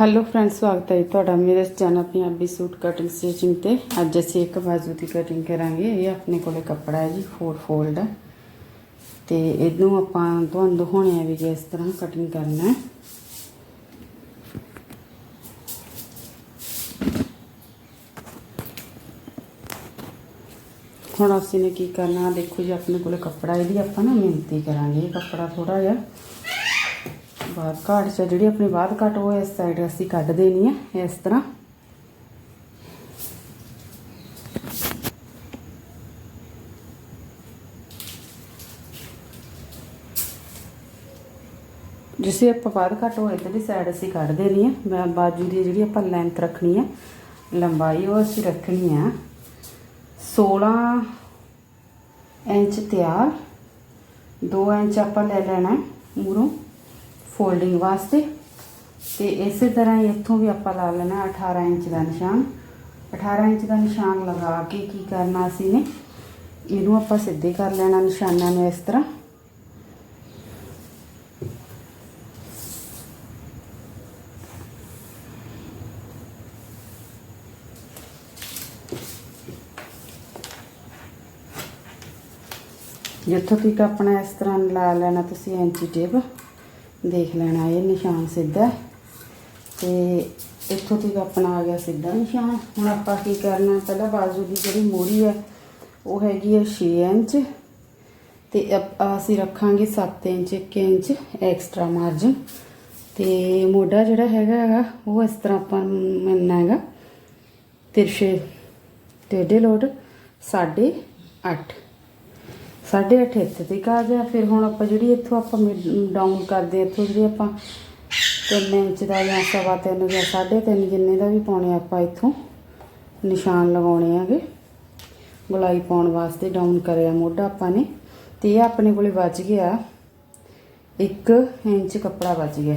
Hello friends ਸਵਾਗਤ ਹੈ ਜੀ ਤੁਹਾਡਾ ਮੇਰੇ channel Punjabi suit cutting stitching ਤੇ। ਅੱਜ ਅਸੀਂ ਇੱਕ ਬਾਜ਼ੂ ਦੀ ਕਟਿੰਗ ਕਰਾਂਗੇ। ਇਹ ਆਪਣੇ ਕੋਲੇ ਕੱਪੜਾ ਹੈ ਜੀ 4 ਫੋਲਡ ਹੈ ਤੇ ਇਹਨੂੰ ਆਪਾਂ ਤੁਹਾਨੂੰ ਦਿਖਾਉਣੇ ਆ ਵੀ ਕਿਸ ਤਰ੍ਹਾਂ ਕਟਿੰਗ ਕਰਨਾ ਹੈ। ਹੁਣ ਅਸੀਂ ਨੇ ਕੀ ਕਰਨਾ, ਦੇਖੋ ਜੀ ਆਪਣੇ ਕੋਲੇ ਕੱਪੜਾ ਇਹਦੀ ਆਪਾਂ ਨਾ ਮਿਹਨਤੀ ਕਰਾਂਗੇ। ਇਹ ਕੱਪੜਾ ਥੋੜਾ ਜਿਹਾ ਬਾਅਦ ਘਾਟ ਚ ਜਿਹੜੀ ਆਪਣੀ ਬਾਅਦ ਘਾਟ, ਉਹ ਇਸ ਸਾਈਡ ਅਸੀਂ ਕੱਢ ਦੇਣੀ ਹੈ ਇਸ ਤਰ੍ਹਾਂ। ਜਿਸੇ ਆਪਾਂ ਬਾਅਦ ਘੱਟ ਹੋਏ ਤੇ ਸਾਈਡ ਅਸੀਂ ਕੱਢ ਦੇਣੀ ਹੈ ਮੈਂ ਬਾਜੂ ਦੀ ਜਿਹੜੀ ਆਪਾਂ ਲੈਂਥ ਰੱਖਣੀ ਹੈ ਲੰਬਾਈ ਉਹ ਅਸੀਂ ਰੱਖਣੀ ਹੈ 16 ਇੰਚ ਤਿਆਰ 2 ਇੰਚ ਆਪਾਂ ਲੈ ਲੈਣਾ ਮੂਰੋਂ ਫੋਲਡਿੰਗ ਵਾਸਤੇ। ਤੇ ਇਸੇ ਤਰ੍ਹਾਂ ਹੀ ਇੱਥੋਂ ਵੀ ਆਪਾਂ ਲਾ ਲੈਣਾ 18 ਇੰਚ ਦਾ ਨਿਸ਼ਾਨ। 18 ਇੰਚ ਦਾ ਨਿਸ਼ਾਨ ਲਗਾ ਕੇ ਕੀ ਕਰਨਾ ਅਸੀਂ ਨੇ, ਇਹਨੂੰ ਆਪਾਂ ਸਿੱਧੇ ਕਰ ਲੈਣਾ ਨਿਸ਼ਾਨਾਂ ਨੂੰ ਇਸ ਤਰ੍ਹਾਂ। ਜਿੱਥੋਂ ਤੱਕ ਆਪਣਾ ਇਸ ਤਰ੍ਹਾਂ ਲਾ ਲੈਣਾ ਤੁਸੀਂ ਇੰਚੀ ਟੇਪ। ਦੇਖ ਲੈਣਾ ਇਹ ਨਿਸ਼ਾਨ ਸਿੱਧਾ ਹੈ। ਤੇ ਇੱਥੋਂ ਤੱਕ ਆਪਣਾ ਆ ਗਿਆ ਸਿੱਧਾ ਨਿਸ਼ਾਨ। ਹੁਣ ਆਪਾਂ ਕੀ ਕਰਨਾ, ਪਹਿਲਾਂ ਬਾਜ਼ੂ ਦੀ ਜਿਹੜੀ ਮੋਰੀ ਹੈ, ਉਹ ਹੈਗੀ ਹੈ 6 ਇੰਚ। ਤੇ ਅਪ- ਅਸੀਂ ਰੱਖਾਂਗੇ 7 ਇੰਚ 1 ਇੰਚ ਐਕਸਟਰਾ ਮਾਰਜਨ ਤੇ ਮੋਢਾ ਜਿਹੜਾ ਹੈਗਾ ਹੈਗਾ ਉਹ ਇਸ ਤਰ੍ਹਾਂ ਆਪਾਂ ਮੰਨਣਾ ਹੈਗਾ। ਤਿਰਛੇ ਟੇਢੇ ਲੋਟ 8.5 ਸਾਢੇ ਅੱਠ ਇੱਥੇ ਤੱਕ ਆ ਗਿਆ ਫਿਰ ਹੁਣ ਆਪਾਂ ਜਿਹੜੀ ਇੱਥੋਂ ਆਪਾਂ ਡਾਊਨ ਕਰਦੇ ਹਾਂ, ਇੱਥੋਂ ਜਿਹੜੀ ਆਪਾਂ 3 ਇੰਚ ਦਾ ਜਾਂ ਸਵਾ ਤਿੰਨ ਜਾਂ ਸਾਢੇ ਤਿੰਨ ਜਿੰਨੇ ਦਾ ਵੀ ਪਾਉਣੇ ਆਪਾਂ ਇੱਥੋਂ ਨਿਸ਼ਾਨ ਲਗਾਉਣੇ ਆਗੇ ਗੁਲਾਈ ਪਾਉਣ ਵਾਸਤੇ ਡਾਊਨ ਕਰਿਆ ਮੋਢਾ ਆਪਾਂ ਨੇ ਤੇ ਇਹ ਆਪਣੇ ਕੋਲੇ ਬਚ ਗਿਆ 1 ਇੰਚ ਕੱਪੜਾ ਬਚ ਗਿਆ।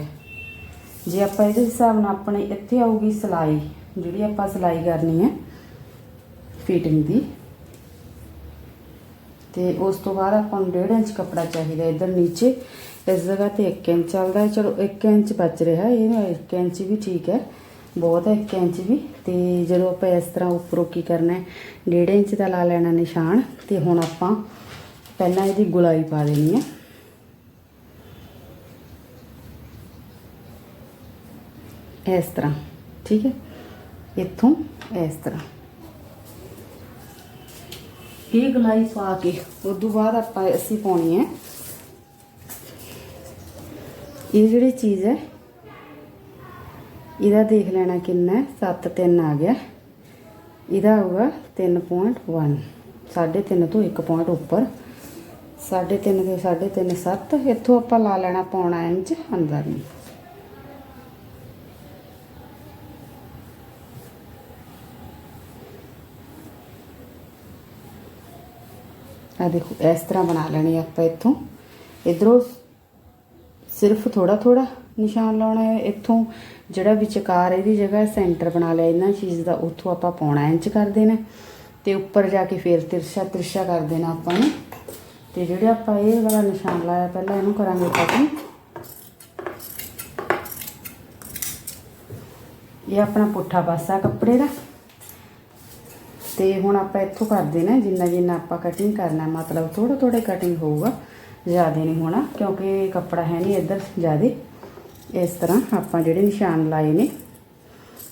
ਜੇ ਆਪਾਂ ਇਹਦੇ ਹਿਸਾਬ ਨਾਲ ਆਪਣੇ ਇੱਥੇ ਆਊਗੀ ਸਿਲਾਈ ਜਿਹੜੀ ਆਪਾਂ ਸਿਲਾਈ ਕਰਨੀ ਹੈ ਫਿਟਿੰਗ ਦੀ ਤੇ ਉਸ ਤੋਂ ਬਾਅਦ ਆਪਾਂ ਨੂੰ 1.5 ਇੰਚ ਕੱਪੜਾ ਚਾਹੀਦਾ ਇਧਰ ਨੀਚੇ। ਇਸ ਜਗ੍ਹਾ ਤੇ 1 ਇੰਚ ਚੱਲਦਾ ਹੈ। ਚਲੋ 1 ਇੰਚ ਬਚ ਰਿਹਾ। ਇਹ 1 ਇੰਚ ਵੀ ਠੀਕ ਹੈ। ਬਹੁਤ ਹੈ 1 ਇੰਚ ਵੀ। ਤੇ ਜਦੋਂ ਆਪਾਂ ਇਸ ਤਰ੍ਹਾਂ ਉੱਪਰੋਂ ਕੀ ਕਰਨਾ ਹੈ? 1.5 ਇੰਚ ਦਾ ਲਾ ਲੈਣਾ ਨਿਸ਼ਾਨ। ਤੇ ਹੁਣ ਆਪਾਂ ਪਹਿਲਾਂ ਇਹਦੀ ਗੁਲਾਈ ਪਾ ਦੇਣੀ ਹੈ। ਇਸ ਤਰ੍ਹਾਂ। ਠੀਕ ਹੈ? ਇੱਥੋਂ ਇਸ ਤਰ੍ਹਾਂ। ਇਹ ਗਲਾਈ ਪਾ ਕੇ ਉਸ ਤੋਂ ਬਾਅਦ ਆਪਾਂ ਅਸੀਂ ਪਾਉਣੀ ਹੈ। ਇਹ ਜਿਹੜੀ ਚੀਜ਼ ਹੈ, ਇਹਦਾ ਦੇਖ ਲੈਣਾ ਕਿੰਨਾ ਹੈ 7 3 ਆ ਗਿਆ। ਇਹਦਾ ਹੋਊਗਾ 3.1 3.5 ਤੋਂ 1 ਪੁਆਇੰਟ ਉੱਪਰ। 3.5 ਤੇ 3.5 7 ਇੱਥੋਂ ਆਪਾਂ ਲਾ ਲੈਣਾ ਪੌਣਾ ਇੰਚ ਅੰਦਰ ਨੂੰ। ਆ ਦੇਖੋ ਇਸ ਤਰ੍ਹਾਂ ਬਣਾ ਲੈਣੀ ਆਪਾਂ ਇੱਥੋਂ। ਇਧਰੋਂ ਸਿਰਫ ਥੋੜਾ ਥੋੜਾ ਨਿਸ਼ਾਨ ਲਾਉਣਾ ਹੈ। ਇੱਥੋਂ ਜਿਹੜਾ ਵਿਚਕਾਰ ਇਹਦੀ ਜਗ੍ਹਾ ਸੈਂਟਰ ਬਣਾ ਲਿਆ ਇਹਨਾਂ ਚੀਜ਼ ਦਾ, ਉੱਥੋਂ ਆਪਾਂ ਪੌਣਾ ਇੰਚ ਕਰ ਦੇਣਾ। ਤੇ ਉੱਪਰ ਜਾ ਕੇ ਫੇਰ ਤਿਰਛਾ ਤਿਰਛਾ ਕਰ ਦੇਣਾ ਆਪਾਂ ਨੇ। ਤੇ ਜਿਹੜੇ ਆਪਾਂ ਇਹ ਵਾਲਾ ਨਿਸ਼ਾਨ ਲਾਇਆ ਪਹਿਲਾਂ ਇਹਨੂੰ ਕਰਾਂਗੇ ਕਟਿੰਗ ਇਹ ਆਪਣਾ ਪੁੱਠਾ ਪਾਸਾ ਕੱਪੜੇ ਦਾ। ਤੇ ਹੁਣ ਆਪਾਂ ਇੱਥੋਂ ਕਰਦੇ ਨਾ, ਜਿੰਨਾ ਜਿੰਨਾ ਆਪਾਂ ਕਟਿੰਗ ਕਰਨਾ, ਮਤਲਬ ਥੋੜਾ ਥੋੜਾ ਕਟਿੰਗ ਹੋਊਗਾ, ਜ਼ਿਆਦਾ ਨਹੀਂ ਹੋਣਾ, ਕਿਉਂਕਿ ਕੱਪੜਾ ਹੈ ਨਹੀਂ ਇੱਧਰ ਜ਼ਿਆਦਾ। ਇਸ ਤਰ੍ਹਾਂ ਆਪਾਂ ਜਿਹੜੇ ਨਿਸ਼ਾਨ ਲਾਏ ਨੇ,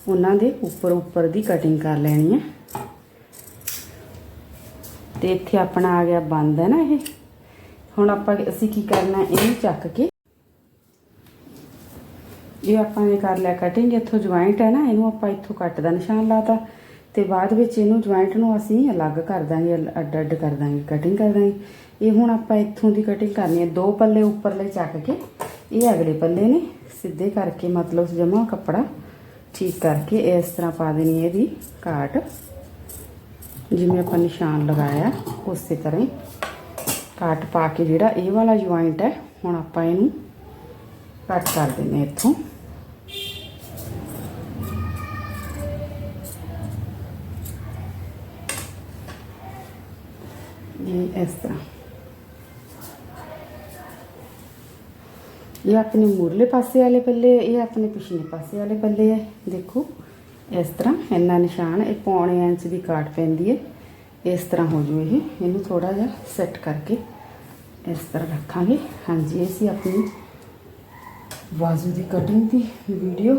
ਉਹਨਾਂ ਦੇ ਉੱਪਰ ਉੱਪਰ ਦੀ ਕਟਿੰਗ ਕਰ ਲੈਣੀ ਹੈ ਤੇ ਇੱਥੇ ਆਪਣਾ ਆ ਗਿਆ ਬੰਦ ਹੈ ਨਾ ਇਹ। ਹੁਣ ਆਪਾਂ ਅਸੀਂ ਕੀ ਕਰਨਾ, ਇਹਨੂੰ ਚੱਕ ਕੇ ਇਹ ਆਪਾਂ ਨੇ ਕਰ ਲਿਆ ਕਟਿੰਗ ਇੱਥੋਂ ਜੁਆਇੰਟ ਹੈ ਨਾ, ਇਹਨੂੰ ਆਪਾਂ ਇੱਥੋਂ ਕੱਟ ਦਾ ਨਿਸ਼ਾਨ ਲਾਤਾ। ਤੇ ਬਾਅਦ ਵਿੱਚ ਇਹਨੂੰ ਜੁਆਇੰਟ ਨੂੰ ਅਸੀਂ ਅਲੱਗ ਕਰ ਦਾਂਗੇ ਅੱਡ ਅੱਡ ਕਰ ਦਾਂਗੇ ਕਟਿੰਗ ਕਰ ਦਾਂਗੇ। ਇਹ ਹੁਣ ਆਪਾਂ ਇੱਥੋਂ ਦੀ ਕਟਿੰਗ ਕਰਨੀ ਹੈ। ਦੋ ਪੱਲੇ ਉੱਪਰਲੇ ਚੱਕ ਕੇ, ਇਹ ਅਗਲੇ ਪੱਲੇ ਨੇ, ਸਿੱਧੇ ਕਰਕੇ ਮਤਲਬ ਜਮਾ ਕੱਪੜਾ ਠੀਕ ਕਰਕੇ ਇਸ ਤਰ੍ਹਾਂ ਪਾ ਦੇਣੀ ਹੈ ਇਹਦੀ ਕਾਟ। ਜਿਵੇਂ ਆਪਾਂ ਨਿਸ਼ਾਨ ਲਗਾਇਆ, ਉਸੇ ਤਰ੍ਹਾਂ ਹੀ ਕਾਟ ਪਾ ਕੇ ਜਿਹੜਾ ਇਹ ਵਾਲਾ ਜੁਆਇੰਟ ਹੈ, ਹੁਣ ਆਪਾਂ ਇਹਨੂੰ ਕੱਟ ਕਰ ਦਿੰਨੇ ਇੱਥੋਂ। ਇਹ ਇਸ ਤਰ੍ਹਾਂ ਇਹ ਆਪਣੇ ਮੂਰਲੇ ਪਾਸੇ ਵਾਲੇ ਪੱਲੇ, ਇਹ ਆਪਣੇ ਪਿਛਲੇ ਪਾਸੇ ਵਾਲੇ ਪੱਲੇ ਹੈ, ਦੇਖੋ। ਇਸ ਤਰ੍ਹਾਂ ਇੰਨਾ ਨਿਸ਼ਾਨ, ਇਹ ਪੌਣੇ ਇੰਚ ਦੀ ਕਾਟ ਪੈਂਦੀ ਹੈ। ਇਸ ਤਰ੍ਹਾਂ ਹੋ ਜੂ ਇਹ। ਇਹਨੂੰ ਥੋੜਾ ਜਿਹਾ ਸੈੱਟ ਕਰਕੇ ਇਸ ਤਰ੍ਹਾਂ ਰੱਖਾਂਗੇ। ਹਾਂਜੀ, ਇਹ ਸੀ ਆਪਣੀ ਬਾਜ਼ੂ ਦੀ ਕਟਿੰਗ ਦੀ ਵੀਡੀਓ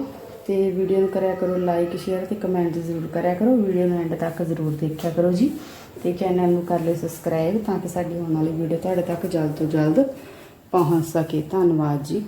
ਤੇ ਵੀਡੀਓ ਨੂੰ ਕਰਿਆ ਕਰੋ ਲਾਈਕ ਸ਼ੇਅਰ ਤੇ ਕਮੈਂਟ ਜ਼ਰੂਰ ਕਰਿਆ ਕਰੋ। ਵੀਡੀਓ ਨੂੰ ਐਂਡ ਤੱਕ ਜ਼ਰੂਰ ਦੇਖਿਆ ਕਰੋ ਜੀ। ਤੇ ਚੈਨਲ ਨੂੰ ਕਰ ਲਿਓ ਸਬਸਕ੍ਰਾਈਬ ਤਾਂ ਕਿ ਸਾਡੀ ਆਉਣ ਵਾਲੀ ਵੀਡੀਓ ਤੁਹਾਡੇ ਤੱਕ ਜਲਦ ਤੋਂ ਜਲਦ ਪਹੁੰਚ ਸਕੇ। ਧੰਨਵਾਦ ਜੀ।